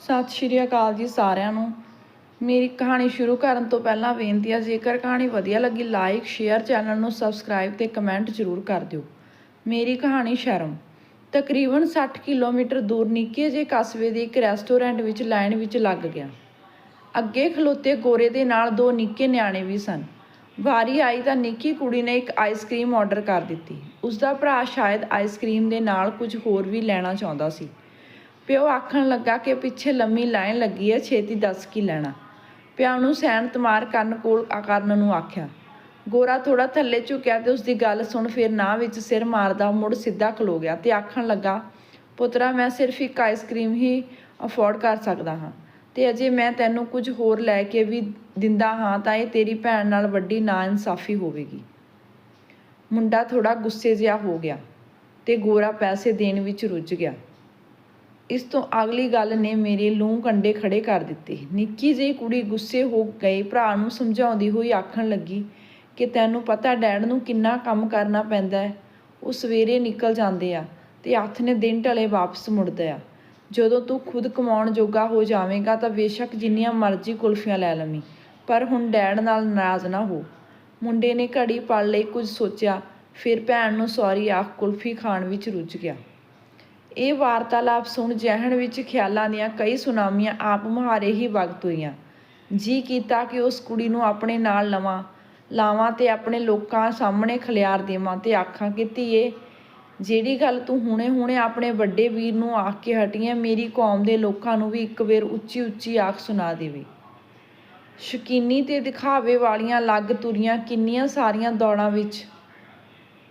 ਸਤਿ ਸ਼੍ਰੀ ਅਕਾਲ ਜੀ ਸਾਰਿਆਂ ਨੂੰ। ਮੇਰੀ ਕਹਾਣੀ ਸ਼ੁਰੂ ਕਰਨ ਤੋਂ ਪਹਿਲਾਂ ਬੇਨਤੀ ਹੈ ਜੇਕਰ ਕਹਾਣੀ ਵਧੀਆ ਲੱਗੀ ਲਾਈਕ ਸ਼ੇਅਰ ਚੈਨਲ ਨੂੰ ਸਬਸਕ੍ਰਾਈਬ ਤੇ ਕਮੈਂਟ ਜ਼ਰੂਰ ਕਰ ਦਿਓ। ਮੇਰੀ ਕਹਾਣੀ ਸ਼ਰਮ। ਤਕਰੀਬਨ 60 ਕਿਲੋਮੀਟਰ ਦੂਰ ਨਿੱਕੇ ਜਿਹੇ ਕਸਬੇ ਦੇ ਇੱਕ ਰੈਸਟੋਰੈਂਟ ਵਿੱਚ ਲਾਈਨ ਵਿੱਚ ਲੱਗ ਗਿਆ। ਅੱਗੇ ਖਲੋਤੇ ਗੋਰੇ ਦੇ ਨਾਲ ਦੋ ਨਿੱਕੇ ਨਿਆਣੇ ਵੀ ਸਨ। ਵਾਰੀ ਆਈ ਤਾਂ ਨਿੱਕੀ ਕੁੜੀ ਨੇ ਇੱਕ ਆਈਸਕ੍ਰੀਮ ਆਰਡਰ ਕਰ ਦਿੱਤੀ। ਉਸ ਦਾ ਭਰਾ ਸ਼ਾਇਦ ਆਈਸਕ੍ਰੀਮ ਦੇ ਨਾਲ ਕੁਝ ਹੋਰ ਵੀ ਲੈਣਾ ਚਾਹੁੰਦਾ ਸੀ। ਪਿਓ ਆਖਣ ਲੱਗਾ ਕਿ ਪਿੱਛੇ ਲੰਮੀ ਲਾਈਨ ਲੱਗੀ ਹੈ, ਛੇਤੀ ਦੱਸ ਕੀ ਲੈਣਾ। ਪਿਓ ਨੂੰ ਸੈਨਤ ਤਮਾਰ ਕਰਨ ਕੋਲ ਆ ਕਰਨ ਨੂੰ ਆਖਿਆ। ਗੋਰਾ ਥੋੜਾ ਥੱਲੇ ਝੁਕਿਆ ਤੇ ਉਸ ਦੀ ਗੱਲ ਸੁਣ ਫਿਰ ਨਾ ਵਿੱਚ ਸਿਰ ਮਾਰਦਾ ਮੁੜ ਸਿੱਧਾ ਖਲੋ ਗਿਆ ਤੇ ਆਖਣ ਲੱਗਾ, ਪੁੱਤਰਾ, ਮੈਂ ਸਿਰਫ ਇੱਕ ਆਈਸਕ੍ਰੀਮ ਹੀ ਅਫੋਰਡ ਕਰ ਸਕਦਾ ਹਾਂ ਤੇ ਅਜੇ ਮੈਂ ਤੈਨੂੰ ਕੁਝ ਹੋਰ ਲੈ ਕੇ ਵੀ ਦਿੰਦਾ ਹਾਂ ਤਾਂ ਇਹ ਤੇਰੀ ਭੈਣ ਨਾਲ ਵੱਡੀ ਨਾਇਨਸਾਫੀ ਹੋਵੇਗੀ। ਮੁੰਡਾ ਥੋੜਾ ਗੁੱਸੇ ਜਿਹਾ ਹੋ ਗਿਆ ਤੇ ਗੋਰਾ ਪੈਸੇ ਦੇਣ ਵਿੱਚ ਰੁੱਝ ਗਿਆ। ਇਸ ਤੋਂ ਅਗਲੀ ਗੱਲ ਨੇ ਮੇਰੇ ਲੂੰ ਕੰਡੇ ਖੜੇ ਕਰ ਦਿੱਤੇ। ਨਿੱਕੀ ਜਿਹੀ ਕੁੜੀ ਗੁੱਸੇ ਹੋ ਗਈ। ਭਰਾ ਨੂੰ ਸਮਝਾਉਂਦੀ ਹੋਈ ਆਖਣ ਲੱਗੀ ਕਿ ਤੈਨੂੰ ਪਤਾ ਡੈਡ ਨੂੰ ਕਿੰਨਾ ਕੰਮ ਕਰਨਾ ਪੈਂਦਾ ਹੈ। ਉਹ ਸਵੇਰੇ ਨਿਕਲ ਜਾਂਦੇ ਆ ਤੇ ਹੱਥ ਨੇ ਦਿਨ ਢਲੇ ਵਾਪਸ ਮੁੜਦਾ ਆ। ਜਦੋਂ ਤੂੰ ਖੁਦ ਕਮਾਉਣ ਜੋਗਾ ਹੋ ਜਾਵੇਂਗਾ ਤਾਂ ਬੇਸ਼ੱਕ ਜਿੰਨੀਆਂ ਮਰਜ਼ੀ ਕੁਲਫੀਆਂ ਲੈ ਲਵੀਂ, ਪਰ ਹੁਣ ਡੈਡ ਨਾਲ ਨਾਰਾਜ਼ ਨਾ ਹੋ। ਮੁੰਡੇ ਨੇ ਘੜੀ ਪਲ ਲਈ ਕੁਝ ਸੋਚਿਆ, ਫਿਰ ਭੈਣ ਨੂੰ ਸੌਰੀ ਆਖ ਕੁਲਫੀ ਖਾਣ ਵਿੱਚ ਰੁੱਝ ਗਿਆ। ਇਹ ਵਾਰਤਾਲਾਪ ਸੁਣ ਜਹਿਣ ਵਿੱਚ ਖਿਆਲਾਂ ਦੀਆਂ ਕਈ ਸੁਨਾਮੀਆਂ ਆਪ ਮੁਹਾਰੇ ਹੀ ਵਗਤ ਹੋਈਆਂ। ਜੀ ਕੀਤਾ ਕਿ ਉਸ ਕੁੜੀ ਨੂੰ ਆਪਣੇ ਨਾਲ ਲਵਾਂ, ਲਾਵਾਂ ਤੇ ਆਪਣੇ ਲੋਕਾਂ ਸਾਹਮਣੇ ਖਲਿਆਰ ਦੇਵਾਂ ਤੇ ਆਖਾਂ ਕਿ ਧੀਏ, ਜਿਹੜੀ ਗੱਲ ਤੂੰ ਹੁਣੇ-ਹੁਣੇ ਆਪਣੇ ਵੱਡੇ ਵੀਰ ਨੂੰ ਆਖ ਕੇ ਹਟੀ ਹੈ ਮੇਰੀ ਕੌਮ ਦੇ ਲੋਕਾਂ ਨੂੰ ਵੀ ਇੱਕ ਵੇਰ ਉੱਚੀ-ਉੱਚੀ ਆਖ ਸੁਣਾ ਦੇਵੇ। ਸ਼ਕੀਨੀ ਤੇ ਦਿਖਾਵੇ ਵਾਲੀਆਂ ਲੱਗ ਤੁਰੀਆਂ ਕਿੰਨੀਆਂ ਸਾਰੀਆਂ ਦੌੜਾਂ ਵਿੱਚ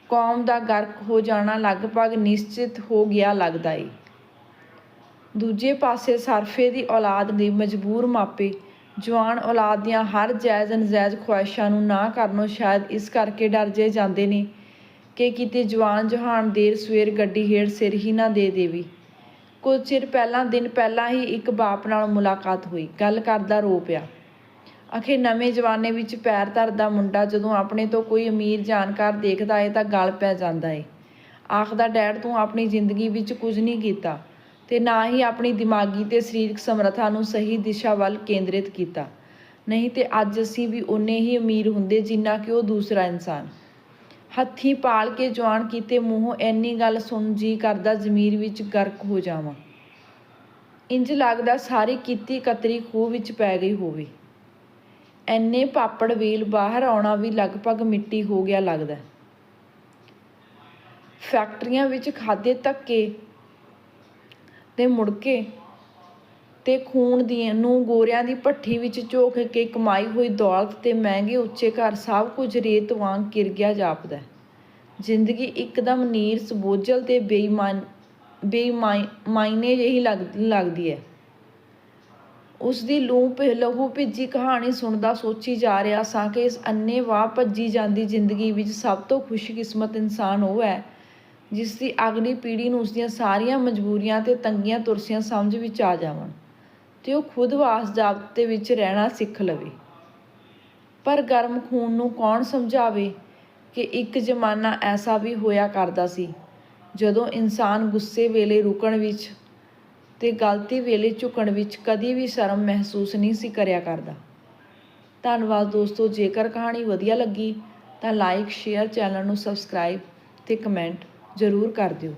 ਕੌਮ ਦਾ ਗਰਕ ਹੋ ਜਾਣਾ ਲਗਭਗ ਨਿਸ਼ਚਿਤ ਹੋ ਗਿਆ ਲੱਗਦਾ ਏ। ਦੂਜੇ ਪਾਸੇ ਸਰਫੇ ਦੀ ਔਲਾਦ ਦੇ ਮਜਬੂਰ ਮਾਪੇ, ਜਵਾਨ ਔਲਾਦ ਦੀਆਂ ਹਰ ਜਾਇਜ਼ ਨਜਾਇਜ਼ ਖੁਆਇਸ਼ਾਂ ਨੂੰ ਨਾ ਕਰਨੋਂ ਸ਼ਾਇਦ ਇਸ ਕਰਕੇ ਡਰ ਜੇ ਜਾਂਦੇ ਨੇ ਕਿ ਕਿਤੇ ਜਵਾਨ ਜਹਾਨ ਦੇਰ ਸਵੇਰ ਗੱਡੀ ਹੇਠ ਸਿਰ ਹੀ ਨਾ ਦੇ ਦੇਵੇ। ਕੁਝ ਚਿਰ ਪਹਿਲਾਂ, ਦਿਨ ਪਹਿਲਾਂ ਹੀ ਇੱਕ ਬਾਪ ਨਾਲ ਮੁਲਾਕਾਤ ਹੋਈ। ਗੱਲ ਕਰਦਾ ਰੋ ਪਿਆ। ਅਖੇ ਨਵੇਂ ਜਵਾਨੇ ਵਿੱਚ ਪੈਰ ਧਰਦਾ ਮੁੰਡਾ ਜਦੋਂ ਆਪਣੇ ਤੋਂ ਕੋਈ ਅਮੀਰ ਜਾਣਕਾਰ ਦੇਖਦਾ ਏ ਤਾਂ ਗਲ ਪੈ ਜਾਂਦਾ ਏ। ਆਖਦਾ, ਡੈਡ, ਤੂੰ ਆਪਣੀ ਜ਼ਿੰਦਗੀ ਵਿੱਚ ਕੁਝ ਨਹੀਂ ਕੀਤਾ ਤੇ ਨਾ ਹੀ ਆਪਣੀ ਦਿਮਾਗੀ ਤੇ ਸਰੀਰਕ ਸਮਰੱਥਾ ਨੂੰ ਸਹੀ ਦਿਸ਼ਾ ਵੱਲ ਕੇਂਦਰਿਤ ਕੀਤਾ। ਨਹੀਂ ਤੇ ਅੱਜ ਅਸੀਂ ਵੀ ਉਨੇ ਹੀ ਅਮੀਰ ਹੁੰਦੇ ਜਿੰਨਾ ਕਿ ਉਹ ਦੂਸਰਾ ਇਨਸਾਨ। ਹੱਥੀਂ ਪਾਲ ਕੇ ਜਵਾਨ ਕੀਤੇ ਮੂੰਹੋਂ ਐਨੀ ਗੱਲ ਸੁਣ ਜੀ ਕਰਦਾ ਜ਼ਮੀਰ ਵਿੱਚ ਗਰਕ ਹੋ ਜਾਵਾਂ। ਇੰਜ ਲੱਗਦਾ ਸਾਰੀ ਕੀਤੀ ਕਤਰੀ ਖੂਹ ਵਿੱਚ ਪੈ ਗਈ ਹੋਵੇ। ਐਨੇ ਪਾਪੜ ਵੇਲ ਬਾਹਰ ਆਉਣਾ ਵੀ ਲਗਭਗ ਮਿੱਟੀ ਹੋ ਗਿਆ ਲੱਗਦਾ। ਫੈਕਟਰੀਆਂ ਵਿੱਚ ਖਾਦੇ ਧੱਕੇ ਤੇ ਮੁੜਕੇ ਤੇ ਖੂਨ ਦੀ ਨੂੰ ਗੋਰਿਆਂ ਦੀ ਭੱਠੀ ਵਿੱਚ ਝੋਕ ਕੇ ਕਮਾਈ ਹੋਈ ਦੌਲਤ ਤੇ ਮਹਿੰਗੇ ਉੱਚੇ ਘਰ ਸਭ ਕੁਝ ਰੇਤ ਵਾਂਗ ਕਿਰ ਗਿਆ ਜਾਪਦਾ। ਜ਼ਿੰਦਗੀ ਇੱਕਦਮ ਨੀਰ ਸਬੋਝਲ ਤੇ ਬੇਈਮਾਨ ਬੇਮਾਇਨੇ ਜਿਹੀ ਲੱਗਦੀ ਹੈ। ਉਸ ਦੀ ਲੂੰ ਲਹੂ ਭਿੱਜੀ ਕਹਾਣੀ ਸੁਣਦਾ ਸੋਚੀ ਜਾ ਰਿਹਾ ਸਾਂ ਕਿ ਇਸ ਅੰਨੇ ਵਾਹ ਭੱਜੀ ਜਾਂਦੀ ਜ਼ਿੰਦਗੀ ਵਿੱਚ ਸਭ ਤੋਂ ਖੁਸ਼ਕਿਸਮਤ ਇਨਸਾਨ ਉਹ ਹੈ, ਜਿਸ ਦੀ ਅਗਲੀ ਪੀੜ੍ਹੀ ਨੂੰ ਉਸ ਦੀਆਂ ਸਾਰੀਆਂ ਮਜਬੂਰੀਆਂ ਤੇ ਤੰਗੀਆਂ ਤੁਰਸੀਆਂ ਸਮਝ ਵਿੱਚ ਆ ਜਾਵਣ ਤੇ ਉਹ ਖੁਦ ਵਾਸ ਜਾਬਤੇ ਵਿੱਚ ਰਹਿਣਾ ਸਿੱਖ ਲਵੇ। ਪਰ ਗਰਮ ਖੂਨ ਨੂੰ ਕੌਣ ਸਮਝਾਵੇ ਕਿ ਇੱਕ ਜ਼ਮਾਨਾ ਐਸਾ ਵੀ ਹੋਇਆ ਕਰਦਾ ਸੀ, ਜਦੋਂ ਇਨਸਾਨ ਗੁੱਸੇ ਵੇਲੇ ਰੁਕਣ ਵਿੱਚ ਤੇ ਗਲਤੀ ਵੇਲੇ ਝੁਕਣ ਵਿੱਚ ਕਦੀ ਵੀ ਸ਼ਰਮ ਮਹਿਸੂਸ ਨਹੀਂ ਸੀ ਕਰਿਆ ਕਰਦਾ। ਧੰਨਵਾਦ ਦੋਸਤੋ, ਜੇਕਰ ਕਹਾਣੀ ਵਧੀਆ ਲੱਗੀ ਤਾਂ ਲਾਈਕ ਸ਼ੇਅਰ ਚੈਨਲ ਨੂੰ ਸਬਸਕ੍ਰਾਈਬ ਤੇ ਕਮੈਂਟ ਜ਼ਰੂਰ ਕਰ ਦਿਓ।